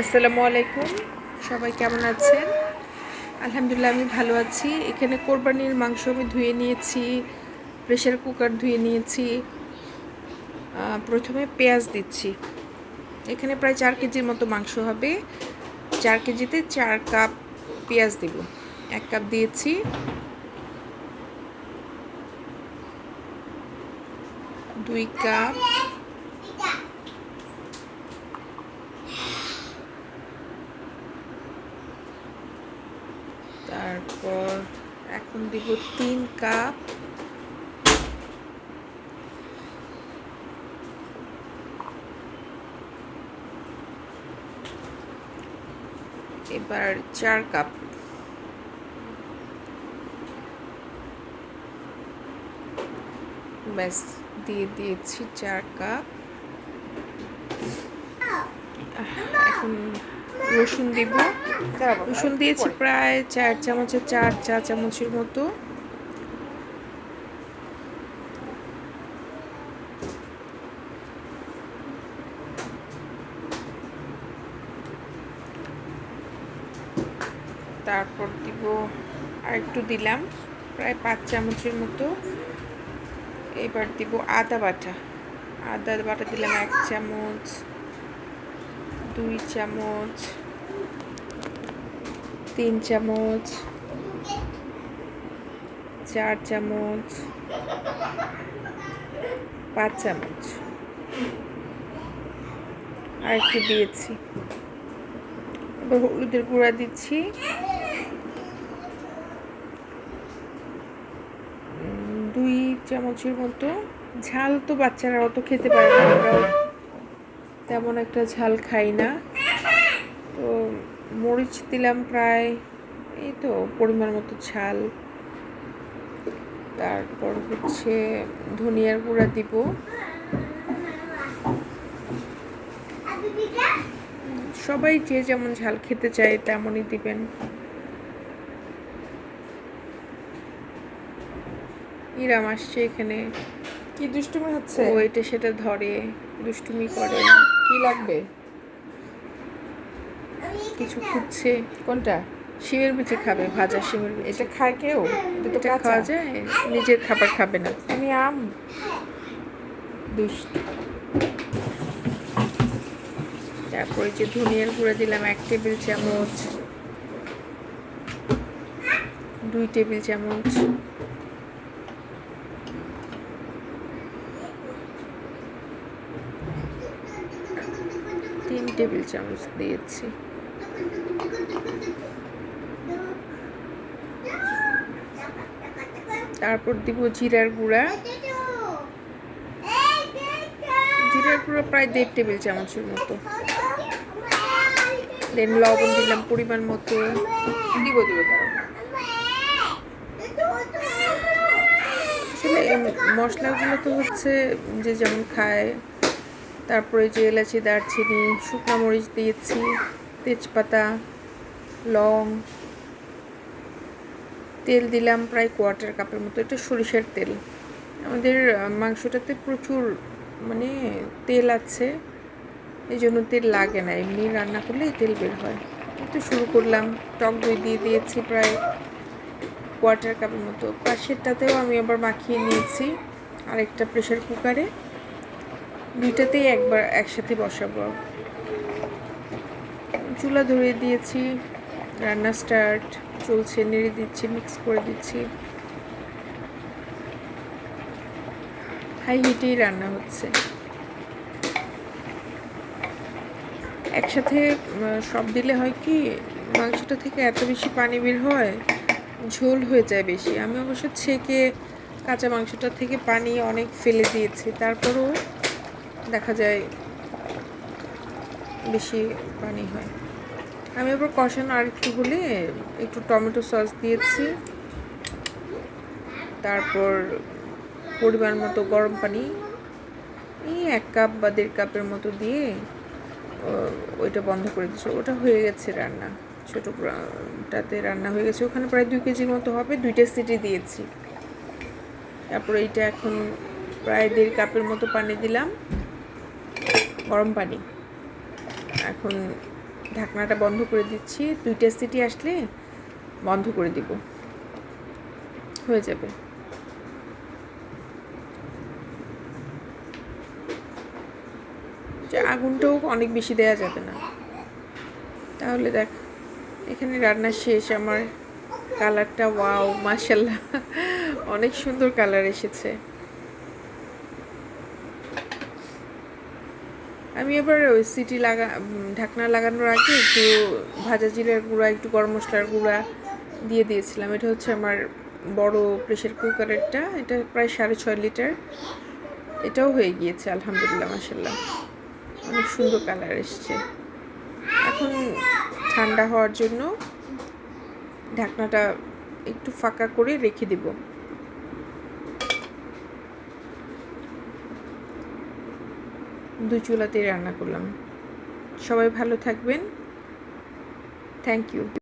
আসসালামু আলাইকুম। সবাই কেমন আছেন? আলহামদুলিল্লাহ, আমি ভালো আছি। এখানে কোরবানির মাংস আমি ধুয়ে নিয়েছি প্রেশার কুকার ধুয়ে নিয়েছি। প্রথমে পেঁয়াজ দিচ্ছি। এখানে প্রায় চার কেজির মতো মাংস হবে। চার কেজিতে চার কাপ পেঁয়াজ দেব। এক কাপ দিয়েছি। দুই কাপ তারপর এখন দিব তিন কাপ। এবার চার কাপ। ব্যাস দিয়ে দিয়েছি চার কাপ। এখন রসুন দিব। রসুন দিয়েছি প্রায় চার চামচের চার চা চামচের মতো। তারপর দিব আর একটু দিলাম প্রায় পাঁচ চামচের মতো। এবার দিব আদা বাটা। আদা বাটা দিলাম এক চামচ। দুই চামচ, তিন চামচ, চার চামচ, পাঁচ চামচ। আর একটু দিয়েছি। এবার হলুদের গুঁড়া দিচ্ছি। দুই চামচের মতো ঝাল তো বাচ্চারা অত খেতে পারে না। তেমন একটা ঝাল খাই না। তো মরিচ দিলাম প্রায়, এই তো পরিমাণ মতো ঝাল। তারপর হচ্ছে ধনিয়ার গুঁড়া দিব। সবাই যে যেমন ঝাল খেতে চায় তেমনই দিবেন। ইরাম আসছে এখানে। কি দুষ্টুমি হচ্ছে? ও এটা সেটা ধরে দুষ্টুমি করে কি লাগবে? কিছু খুঁজছে। কোনটা? শিমের বিচি খাবে ভাজা শিমের বিচি। এটা খায় কেউ? এটা খাওয়া যায় নিজের খাবার খাবে না। তুমি আম। দুষ্ট। তারপরে যে ধনিয়ার গুঁড়া দিলাম এক টেবিল চামচ। দুই টেবিল চামচ তিন টেবিল চামচ দিয়েছি। তারপর দিব জিরার গুঁড়া। জিরার গুঁড়া প্রায় দেড় টেবিল চামচের মতো। দেন লবণ দিলাম পরিমাণ মতো। দিব দিব মশলাগুলো তো হচ্ছে যে যেমন খায় তারপরে যে এলাচি, দারচিনি, শুকনো মরিচ দিয়েছি, তেজপাতা, লং, তেল দিলাম প্রায় কোয়ার্টার কাপের মতো। এটা সরিষার তেল। আমাদের মাংসটাতে প্রচুর মানে তেল আছে এই জন্য তেল লাগে না। এমনি রান্না করলেই তেল বের হয়। একটু শুরু করলাম। টক দই দিয়ে দিয়েছি প্রায় কোয়ার্টার কাপের মতো। পাশেরটাতেও আমি আবার মাখিয়ে নিয়েছি। আরেকটা প্রেশার কুকারে। দুইটাতেই একবার একসাথে বসাবো। চুলা ধরিয়ে দিয়েছি, রান্না স্টার্ট চলছে, নেড়ে দিচ্ছি মিক্স করে দিচ্ছি। হাই হিটেই রান্না হচ্ছে। একসাথে সব দিলে হয় কি, মাংসটা থেকে এত বেশি পানি বের হয়, ঝোল হয়ে যায় বেশি। আমি অবশ্য ছেঁকে কাঁচা মাংসটা থেকে পানি অনেক ফেলে দিয়েছি। তারপরেও দেখা যায় বেশি পানি হয়। আমি আবার কষানো আর একটু হলে একটু টমেটো সস দিয়েছি। তারপর পরিমাণ মতো গরম পানি। এই এক কাপ বা দেড় কাপের মতো দিয়ে ওইটা বন্ধ করে দিচ্ছি ওটা হয়ে গেছে রান্না। ছোটো ছোটোটাতে রান্না হয়ে গেছে। ওখানে প্রায় দুই কেজির মতো হবে। দুইটা সিটি দিয়েছি। তারপরে এইটা এখন প্রায় দেড় কাপের মতো পানি দিলাম। গরম পানি। এখন ঢাকনাটা বন্ধ করে দিচ্ছি। দুইটা সিটি আসলে বন্ধ করে দিব। হয়ে যাবে। যে আগুনটাও অনেক বেশি দেয়া যাবে না। তাহলে দেখ, এখানে রান্না শেষ। আমার কালারটা ওয়াও মাশাল্লাহ অনেক সুন্দর কালার এসেছে। আমি এবার ওই সিটি লাগা ঢাকনা লাগানোর আগে একটু ভাজা জিরার গুঁড়া, একটু গরম মশলার গুঁড়া দিয়ে দিয়েছিলাম। এটা হচ্ছে আমার বড় প্রেশার কুকারেরটা এটা প্রায় সাড়ে ছয় লিটার। এটাও হয়ে গিয়েছে, আলহামদুলিল্লাহ মাসাল্লাহ অনেক সুন্দর কালার এসছে। এখন ঠান্ডা হওয়ার জন্য ঢাকনাটা একটু ফাঁকা করে রেখে দেব। দুই চুলাতেই রান্না করলাম। সবাই ভালো থাকবেন। Thank you